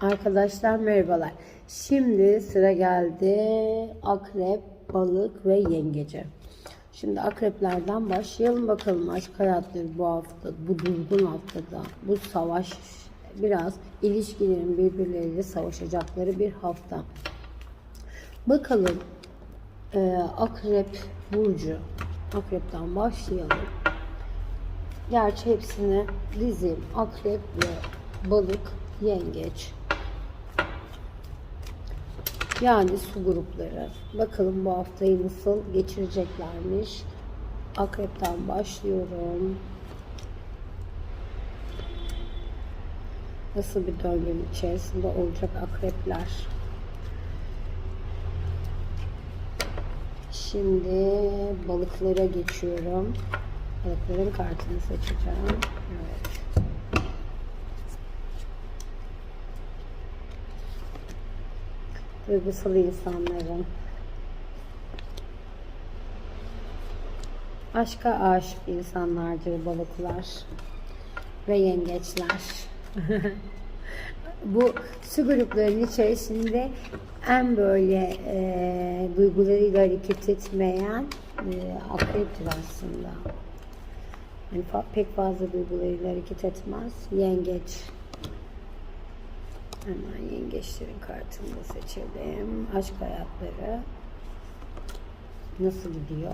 Arkadaşlar merhabalar. Şimdi sıra geldi akrep, balık ve yengece. Şimdi akreplerden başlayalım bakalım aşk hayatları bu hafta, bu durgun haftada, bu savaş biraz ilişkilerin birbirleriyle savaşacakları bir hafta. Bakalım e, akrep burcu, akrepten başlayalım. Gerçi hepsini dizim, akrep ve balık, yengeç. Yani su grupları. Bakalım bu haftayı nasıl geçireceklermiş. Akrepten başlıyorum. Nasıl bir döngünün içerisinde olacak akrepler. Şimdi balıklara geçiyorum. Balıkların kartını seçeceğim. Evet. Duygusal insanların aşka aşık insanlardır balıklar ve yengeçler. Bu su gruplarının içerisinde en böyle e, duygularıyla hareket etmeyen e, akreptir aslında. Yani pek fazla duygularıyla hareket etmez. Yengeç. Hemen yengeçlerin kartını da seçelim. Aşk hayatları. Nasıl gidiyor?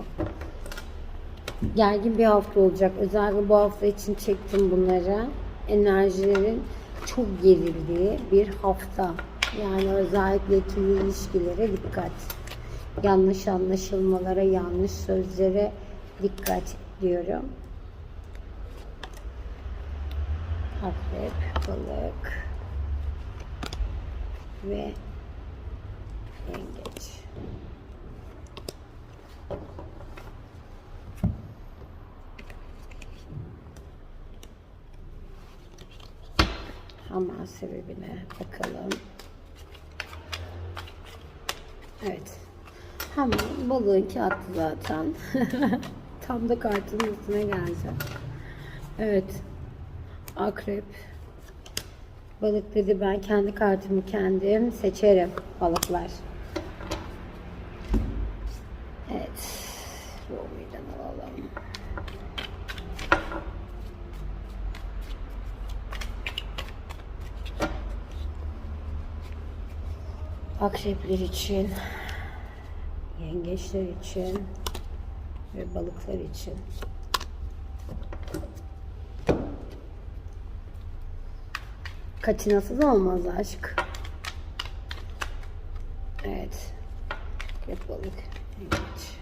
Gergin bir hafta olacak. Özellikle bu hafta için çektim bunları. Enerjilerin çok gerildiği bir hafta. Yani özellikle ikili ilişkilere dikkat. Yanlış anlaşılmalara, yanlış sözlere dikkat diyorum. Akrep, balık ve yengeç. Hemen sebebine bakalım. Evet. Hemen balığınki attı zaten. Tam da kartın üstüne geldi. Evet. Akrep. Balık dedi ben kendi kartımı kendim seçerim balıklar. Evet. Romi'den alalım. Akrepler için, yengeçler için ve balıklar için. Kaçınasız olmaz aşk. Evet. Balık. Yengeç.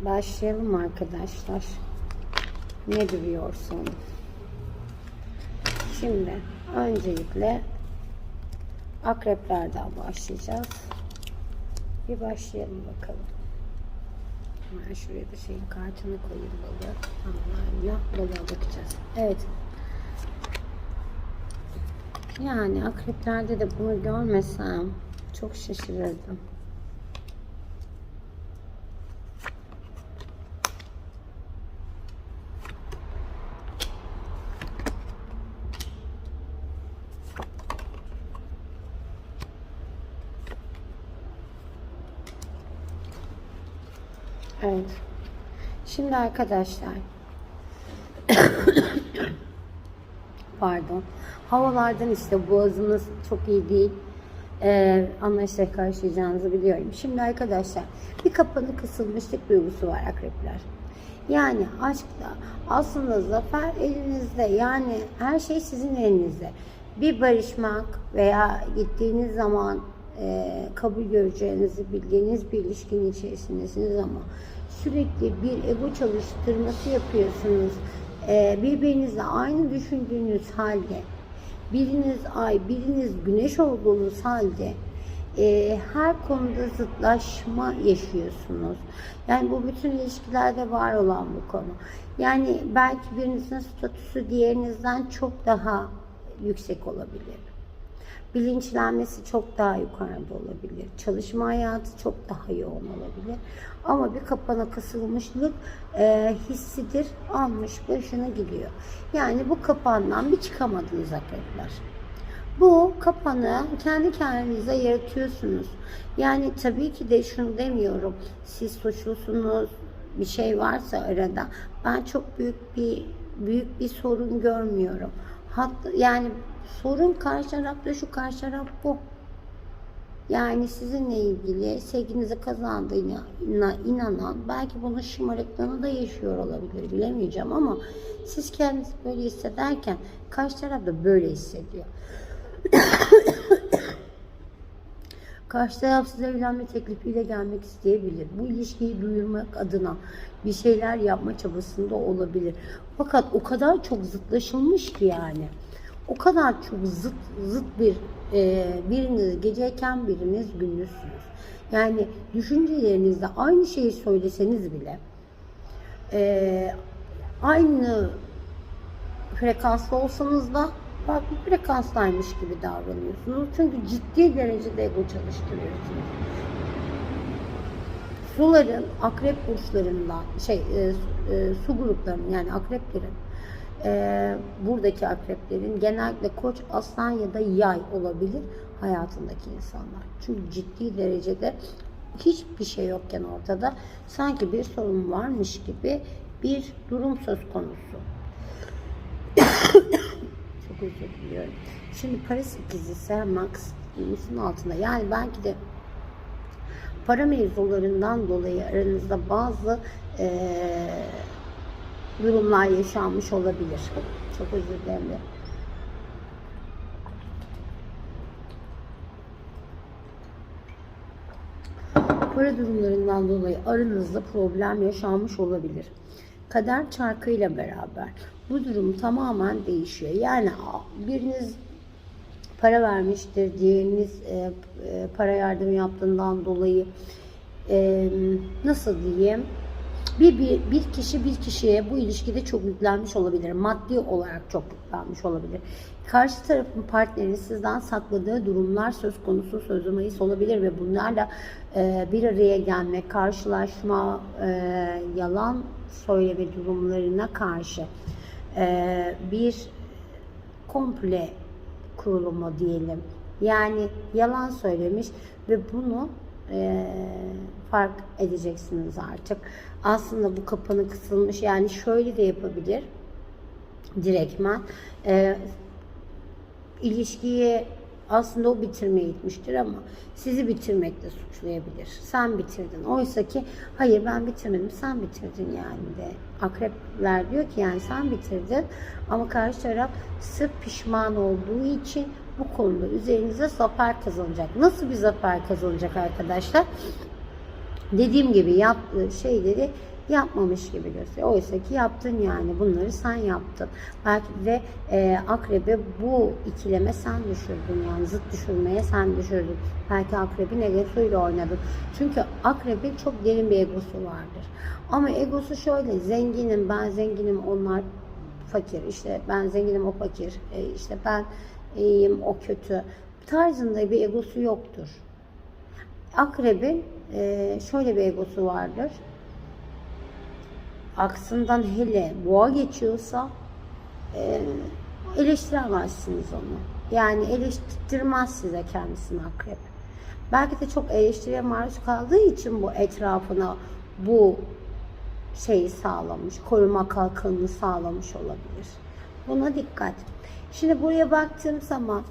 Başlayalım arkadaşlar. Ne duruyorsun? Şimdi öncelikle akreplerden başlayacağız. Bir başlayalım bakalım. Hemen şuraya da şeyin kartını koyayım balığı. Anlayla balığa bakacağız. Evet. Yani akreplerde de bunu görmesem çok şaşırırdım. Evet. Şimdi arkadaşlar pardon havalardan işte boğazımız çok iyi değil ee, anlayışla karşılayacağınızı biliyorum. Şimdi arkadaşlar bir kapanı kısılmışlık duygusu var akrepler. Yani aşkta aslında zafer elinizde yani her şey sizin elinizde. Bir barışmak veya gittiğiniz zaman kabul göreceğinizi bildiğiniz bir ilişkinin içerisindesiniz ama sürekli bir ego çalıştırması yapıyorsunuz. E, birbirinizle aynı düşündüğünüz halde biriniz ay, biriniz güneş olduğunuz halde e, her konuda zıtlaşma yaşıyorsunuz. Yani bu bütün ilişkilerde var olan bu konu. Yani belki birinizin statüsü diğerinizden çok daha yüksek olabilir. Bilinçlenmesi çok daha yukarıda olabilir. Çalışma hayatı çok daha yoğun olabilir. Ama bir kapana kısılmışlık e, hissidir. Almış başını gidiyor. Yani bu kapandan bir çıkamadınız akrepler. Bu kapanı kendi kendinize yaratıyorsunuz. Yani tabii ki de şunu demiyorum. Siz suçlusunuz. Bir şey varsa arada. Ben çok büyük bir büyük bir sorun görmüyorum. Hatta yani sorun karşı tarafta şu karşı taraf bu. Yani sizinle ilgili sevginizi kazandığına inanan, belki bunun şımarıklığını da yaşıyor olabilir, bilemeyeceğim ama siz kendinizi böyle hissederken karşı taraf da böyle hissediyor. Karşı taraf size evlenme teklifiyle gelmek isteyebilir. Bu ilişkiyi duyurmak adına bir şeyler yapma çabasında olabilir. Fakat o kadar çok zıtlaşılmış ki yani. O kadar çok zıt zıt bir e, biriniz geceyken biriniz gündüzsünüz. Yani düşüncelerinizde aynı şeyi söyleseniz bile e, aynı frekanslı olsanız da farklı frekanstaymış gibi davranıyorsunuz. Çünkü ciddi derecede ego çalıştırıyorsunuz. Suların akrep burçlarından şey e, e, su gruplarının yani akreplerin e, buradaki akreplerin genellikle koç, aslan ya da yay olabilir hayatındaki insanlar. Çünkü ciddi derecede hiçbir şey yokken ortada sanki bir sorun varmış gibi bir durum söz konusu. Çok özür diliyorum. Şimdi Paris ikizisi Max Venüs'ün altında. Yani belki de para mevzularından dolayı aranızda bazı eee durumlar yaşanmış olabilir. Çok özür dilerim. Para durumlarından dolayı aranızda problem yaşanmış olabilir. Kader çarkıyla beraber bu durum tamamen değişiyor. Yani biriniz para vermiştir, diğeriniz e, e, para yardım yaptığından dolayı e, nasıl diyeyim bir, bir, bir kişi bir kişiye bu ilişkide çok yüklenmiş olabilir. Maddi olarak çok yüklenmiş olabilir. Karşı tarafın partnerin sizden sakladığı durumlar söz konusu sözü mayıs olabilir ve bunlarla e, bir araya gelme, karşılaşma, e, yalan söyleme durumlarına karşı e, bir komple kurulumu diyelim. Yani yalan söylemiş ve bunu e, fark edeceksiniz artık. Aslında bu kapanı kısılmış. Yani şöyle de yapabilir. Direktmen. E, ilişkiyi aslında o bitirmeye gitmiştir ama sizi bitirmekle suçlayabilir. Sen bitirdin. Oysa ki hayır ben bitirmedim sen bitirdin yani de. Akrepler diyor ki yani sen bitirdin ama karşı taraf sırf pişman olduğu için bu konuda üzerinize zafer kazanacak. Nasıl bir zafer kazanacak arkadaşlar? Dediğim gibi yaptığı şeyleri yapmamış gibi gösteriyor. Oysa ki yaptın yani bunları sen yaptın. Belki de e, akrebe bu ikileme sen düşürdün yani zıt düşürmeye sen düşürdün. Belki akrebin egosuyla oynadın. Çünkü akrebin çok derin bir egosu vardır. Ama egosu şöyle zenginim ben zenginim onlar fakir işte ben zenginim o fakir e, işte ben iyiyim o kötü tarzında bir egosu yoktur. Akrebin e, şöyle bir egosu vardır aksından hele boğa geçiyorsa e, eleştiremezsiniz onu. Yani eleştirmez size kendisini akrep. Belki de çok eleştiriye maruz kaldığı için bu etrafına bu şeyi sağlamış, koruma kalkanını sağlamış olabilir. Buna dikkat. Şimdi buraya baktığım zaman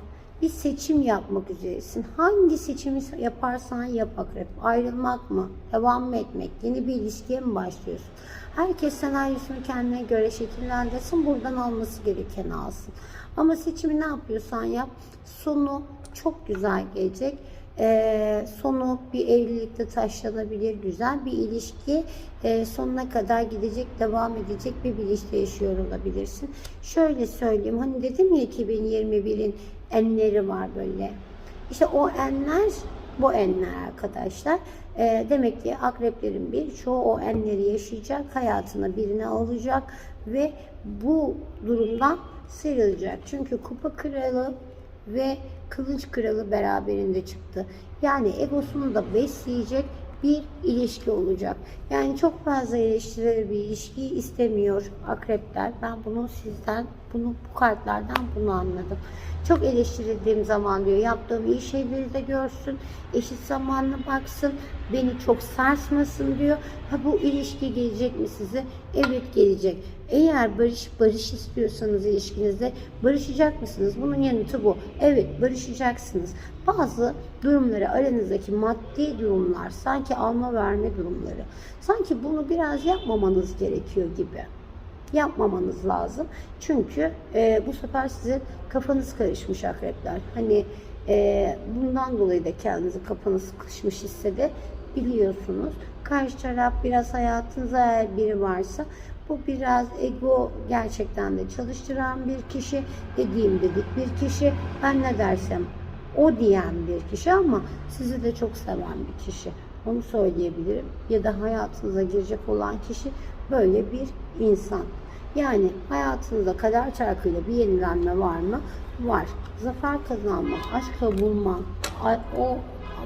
bir seçim yapmak üzeresin. Hangi seçimi yaparsan yap akrep. Ayrılmak mı? Devam mı etmek? Yeni bir ilişkiye mi başlıyorsun? Herkes senaryosunu kendine göre şekillendirsin. Buradan alması gereken alsın. Ama seçimi ne yapıyorsan yap. Sonu çok güzel gelecek. Ee, sonu bir evlilikte taşlanabilir. Güzel bir ilişki e, sonuna kadar gidecek, devam edecek bir bilinçte yaşıyor olabilirsin. Şöyle söyleyeyim. Hani dedim ya 2021'in enleri var böyle. İşte o enler bu enler arkadaşlar. E, demek ki akreplerin bir çoğu o enleri yaşayacak, hayatına birini alacak ve bu durumdan sıyrılacak. Çünkü kupa kralı ve kılıç kralı beraberinde çıktı. Yani egosunu da besleyecek bir ilişki olacak. Yani çok fazla eleştirel bir ilişki istemiyor akrepler. Ben bunu sizden, bunu bu kartlardan bunu anladım. Çok eleştirildiğim zaman diyor yaptığım iyi şeyleri de görsün, eşit zamanlı baksın, beni çok sarsmasın diyor. Ha bu ilişki gelecek mi size? Evet gelecek. Eğer barış barış istiyorsanız ilişkinizde barışacak mısınız? Bunun yanıtı bu. Evet barışacaksınız. Bazı durumları aranızdaki maddi durumlar sanki alma verme durumları. Sanki bunu biraz yapmamanız gerekiyor gibi yapmamanız lazım. Çünkü e, bu sefer sizin kafanız karışmış akrepler. Hani e, bundan dolayı da kendinizi kafanız sıkışmış hissedebiliyorsunuz. Karşı taraf biraz hayatınızda eğer biri varsa bu biraz ego gerçekten de çalıştıran bir kişi, dediğim dedik bir kişi, ben ne dersem o diyen bir kişi ama sizi de çok seven bir kişi. Onu söyleyebilirim. Ya da hayatınıza girecek olan kişi böyle bir insan. Yani hayatınızda kader çarkıyla bir yenilenme var mı? Var. Zafer kazanma, aşkla bulma, o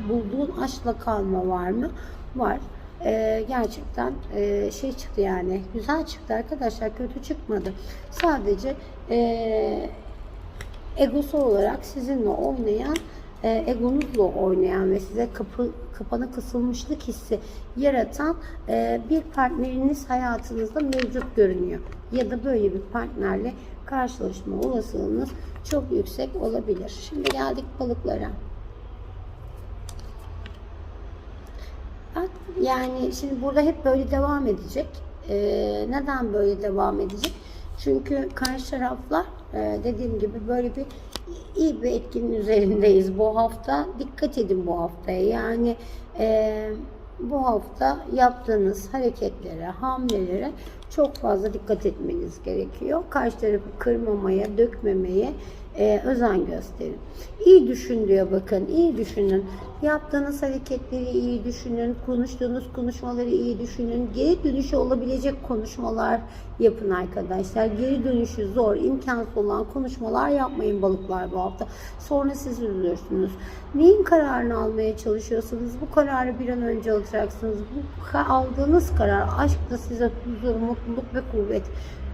bulduğun aşkla kalma var mı? Var. Ee, gerçekten e, şey çıktı yani güzel çıktı arkadaşlar kötü çıkmadı sadece e, egosu olarak sizinle oynayan, e, egonuzla oynayan ve size kapı kapana kısılmışlık hissi yaratan e, bir partneriniz hayatınızda mevcut görünüyor. Ya da böyle bir partnerle karşılaşma olasılığınız çok yüksek olabilir. Şimdi geldik balıklara. Yani şimdi burada hep böyle devam edecek. Ee, neden böyle devam edecek? Çünkü karşı taraflar e, dediğim gibi böyle bir iyi bir etkinin üzerindeyiz bu hafta. Dikkat edin bu haftaya. Yani e, bu hafta yaptığınız hareketlere, hamlelere çok fazla dikkat etmeniz gerekiyor. Karşı tarafı kırmamaya, dökmemeye e, özen gösterin. İyi düşün diyor bakın, iyi düşünün. Yaptığınız hareketleri iyi düşünün, konuştuğunuz konuşmaları iyi düşünün. Geri dönüşü olabilecek konuşmalar yapın arkadaşlar. Geri dönüşü zor, imkansız olan konuşmalar yapmayın balıklar bu hafta. Sonra siz üzülürsünüz. Neyin kararını almaya çalışıyorsanız bu kararı bir an önce alacaksınız. Bu aldığınız karar aşkla size huzur, mutluluk ve kuvvet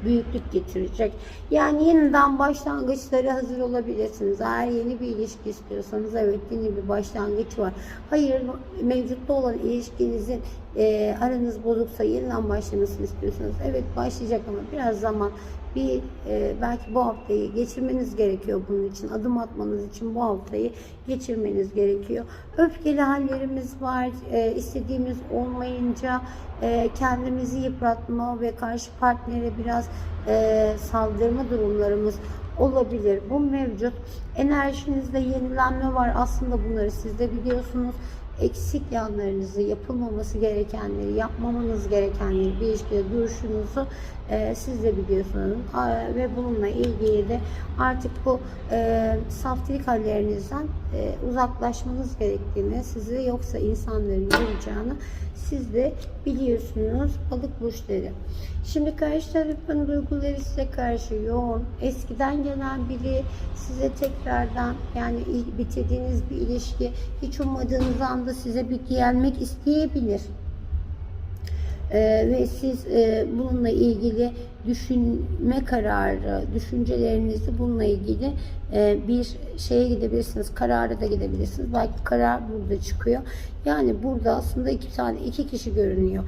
büyüklük getirecek. Yani yeniden başlangıçlara hazır olabilirsiniz. Eğer yeni bir ilişki istiyorsanız evet yeni bir başlangıç var. Hayır mevcutta olan ilişkinizin e, aranız bozuksa yeniden başlamasını istiyorsanız evet başlayacak ama biraz zaman bir e, belki bu haftayı geçirmeniz gerekiyor bunun için adım atmanız için bu haftayı geçirmeniz gerekiyor. Öfkeli hallerimiz var. E, istediğimiz olmayınca e, kendimizi yıpratma ve karşı partnere biraz e, saldırma durumlarımız olabilir. Bu mevcut. Enerjinizde yenilenme var. Aslında bunları siz de biliyorsunuz. Eksik yanlarınızı, yapılmaması gerekenleri, yapmamanız gerekenleri, bir ilişkide duruşunuzu e, siz de biliyorsunuz. A, ve bununla ilgili de artık bu e, saftirik hallerinizden e, uzaklaşmanız gerektiğini, sizi yoksa insanların yoracağını siz de biliyorsunuz balık burçları. Şimdi karşı tarafın duyguları size karşı yoğun. Eskiden gelen biri size tekrardan yani bitirdiğiniz bir ilişki hiç ummadığınız anda size bir gelmek isteyebilir. Ee, ve siz e, bununla ilgili düşünme kararı, düşüncelerinizi bununla ilgili e, bir şeye gidebilirsiniz, karara da gidebilirsiniz. Belki karar burada çıkıyor. Yani burada aslında iki tane, iki kişi görünüyor.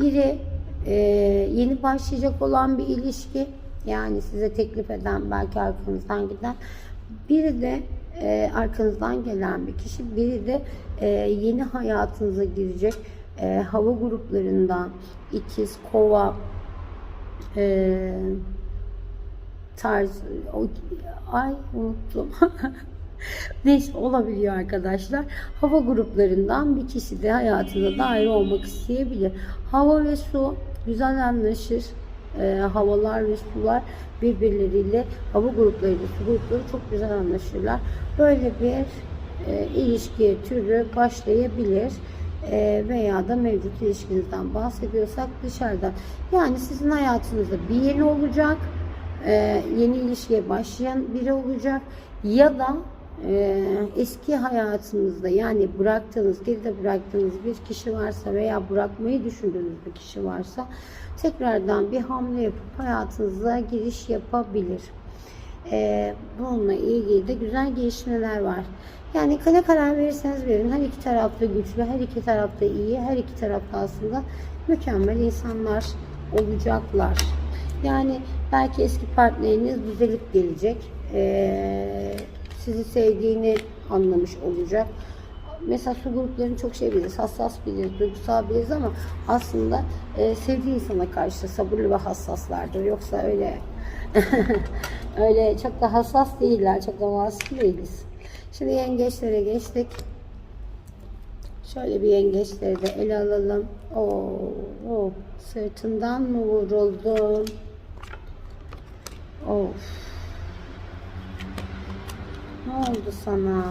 Biri e, yeni başlayacak olan bir ilişki, yani size teklif eden, belki arkanızdan giden. Biri de e, arkanızdan gelen bir kişi, biri de e, yeni hayatınıza girecek e, hava gruplarından ikiz, kova e, tarz o, ay unuttum. Neyse olabiliyor arkadaşlar. Hava gruplarından bir kişi de hayatında dair olmak isteyebilir. Hava ve su güzel anlaşır. E, havalar ve sular birbirleriyle hava gruplarıyla su grupları çok güzel anlaşırlar. Böyle bir e, ilişki türü başlayabilir veya da mevcut ilişkinizden bahsediyorsak dışarıdan. Yani sizin hayatınızda bir yeni olacak, e, yeni ilişkiye başlayan biri olacak ya da e, eski hayatınızda yani bıraktığınız, geride bıraktığınız bir kişi varsa veya bırakmayı düşündüğünüz bir kişi varsa tekrardan bir hamle yapıp hayatınıza giriş yapabilir. E, bununla ilgili de güzel gelişmeler var. Yani ne karar verirseniz verin. Her iki tarafta güçlü, her iki tarafta iyi, her iki tarafta aslında mükemmel insanlar olacaklar. Yani belki eski partneriniz düzelip gelecek. Ee, sizi sevdiğini anlamış olacak. Mesela su gruplarını çok şey biliriz, hassas biliriz, duygusal biliriz ama aslında e, sevdiği insana karşı sabırlı ve hassaslardır. Yoksa öyle öyle çok da hassas değiller, çok da masum değiliz. Şimdi yengeçlere geçtik. Şöyle bir yengeçleri de ele alalım. Oo, oo, sırtından mı vuruldun? Of. Ne oldu sana?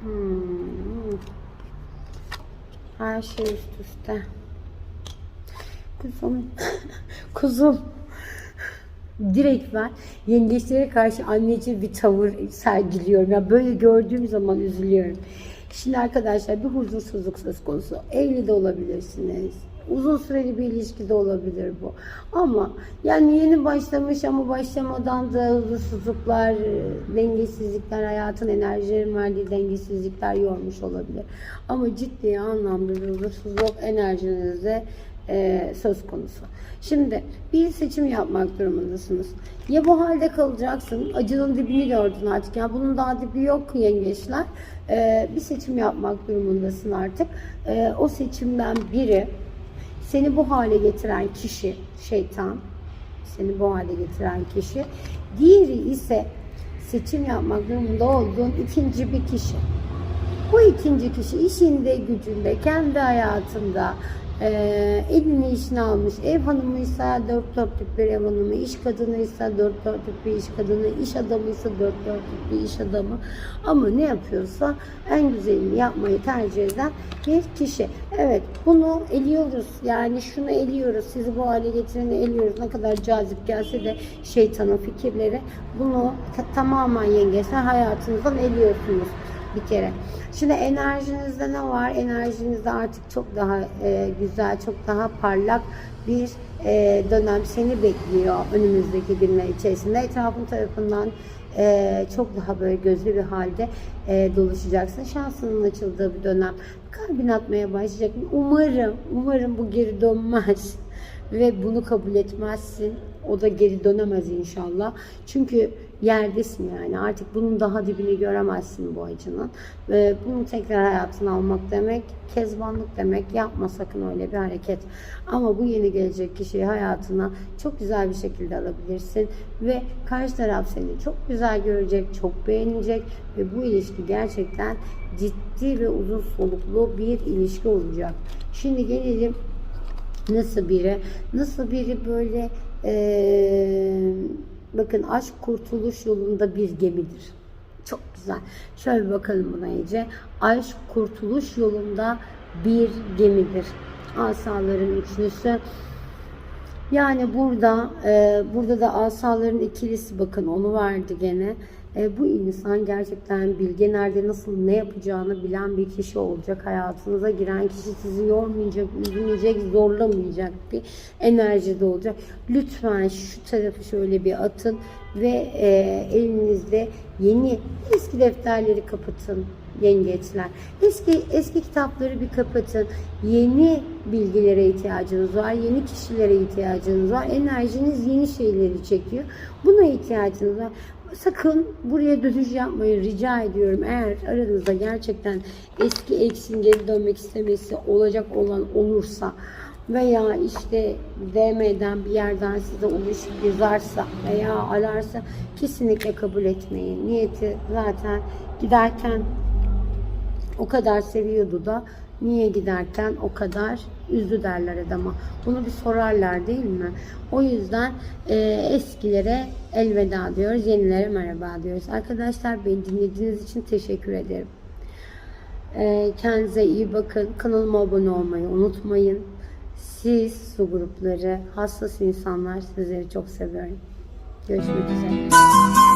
Hmm. Her şey üst üste. Kuzum. Kuzum. Direkt ben yengeçlere karşı anneci bir tavır sergiliyorum. Ya böyle gördüğüm zaman üzülüyorum. Şimdi arkadaşlar bir huzursuzluk söz konusu. Evli de olabilirsiniz. Uzun süreli bir ilişki de olabilir bu. Ama yani yeni başlamış ama başlamadan da huzursuzluklar, dengesizlikler, hayatın enerjilerin verdiği dengesizlikler yormuş olabilir. Ama ciddi anlamda bir huzursuzluk enerjinizde e, söz konusu. Şimdi bir seçim yapmak durumundasınız. Ya bu halde kalacaksın, acının dibini gördün artık. Ya bunun daha dibi yok yengeçler. E, bir seçim yapmak durumundasın artık. E, o seçimden biri seni bu hale getiren kişi şeytan. Seni bu hale getiren kişi. Diğeri ise seçim yapmak durumunda olduğun ikinci bir kişi. Bu ikinci kişi işinde, gücünde, kendi hayatında e, elini işine almış. Ev hanımıysa dört dörtlük bir ev hanımı, iş kadınıysa dört dörtlük bir iş kadını, iş adamıysa dört dörtlük bir iş adamı. Ama ne yapıyorsa en güzelini yapmayı tercih eden bir kişi. Evet bunu eliyoruz. Yani şunu eliyoruz. Sizi bu hale getireni eliyoruz. Ne kadar cazip gelse de şeytanın fikirleri bunu tamamen yengeçler hayatınızdan eliyorsunuz bir kere. Şimdi enerjinizde ne var? Enerjinizde artık çok daha e, güzel, çok daha parlak bir e, dönem seni bekliyor önümüzdeki günler içerisinde. Etrafın tarafından e, çok daha böyle gözlü bir halde e, dolaşacaksın. Şansının açıldığı bir dönem. Kalbin atmaya başlayacak. Umarım, umarım bu geri dönmez ve bunu kabul etmezsin. O da geri dönemez inşallah. Çünkü yerdesin yani. Artık bunun daha dibini göremezsin bu acının. Ve bunu tekrar hayatına almak demek kezbanlık demek. Yapma sakın öyle bir hareket. Ama bu yeni gelecek kişiyi hayatına çok güzel bir şekilde alabilirsin. Ve karşı taraf seni çok güzel görecek, çok beğenecek ve bu ilişki gerçekten ciddi ve uzun soluklu bir ilişki olacak. Şimdi gelelim Nasıl biri? Nasıl biri böyle ee, bakın aşk kurtuluş yolunda bir gemidir. Çok güzel. Şöyle bir bakalım buna iyice. Aşk kurtuluş yolunda bir gemidir. Asaların üçlüsü. Yani burada e, burada da asaların ikilisi bakın onu verdi gene. E, bu insan gerçekten bilge nerede nasıl ne yapacağını bilen bir kişi olacak. Hayatınıza giren kişi sizi yormayacak, üzmeyecek, zorlamayacak bir enerjide olacak. Lütfen şu tarafı şöyle bir atın ve e, elinizde yeni eski defterleri kapatın yengeçler. Eski eski kitapları bir kapatın. Yeni bilgilere ihtiyacınız var. Yeni kişilere ihtiyacınız var. Enerjiniz yeni şeyleri çekiyor. Buna ihtiyacınız var. Sakın buraya dönüş yapmayın rica ediyorum. Eğer aranızda gerçekten eski eksin geri dönmek istemesi olacak olan olursa veya işte DM'den bir yerden size ulaşıp yazarsa veya ararsa kesinlikle kabul etmeyin. Niyeti zaten giderken o kadar seviyordu da niye giderken o kadar üzdü derler adama. Bunu bir sorarlar değil mi? O yüzden e, eskilere elveda diyoruz, yenilere merhaba diyoruz. Arkadaşlar beni dinlediğiniz için teşekkür ederim. E, kendinize iyi bakın. Kanalıma abone olmayı unutmayın. Siz su grupları, hassas insanlar sizleri çok seviyorum. Görüşmek üzere.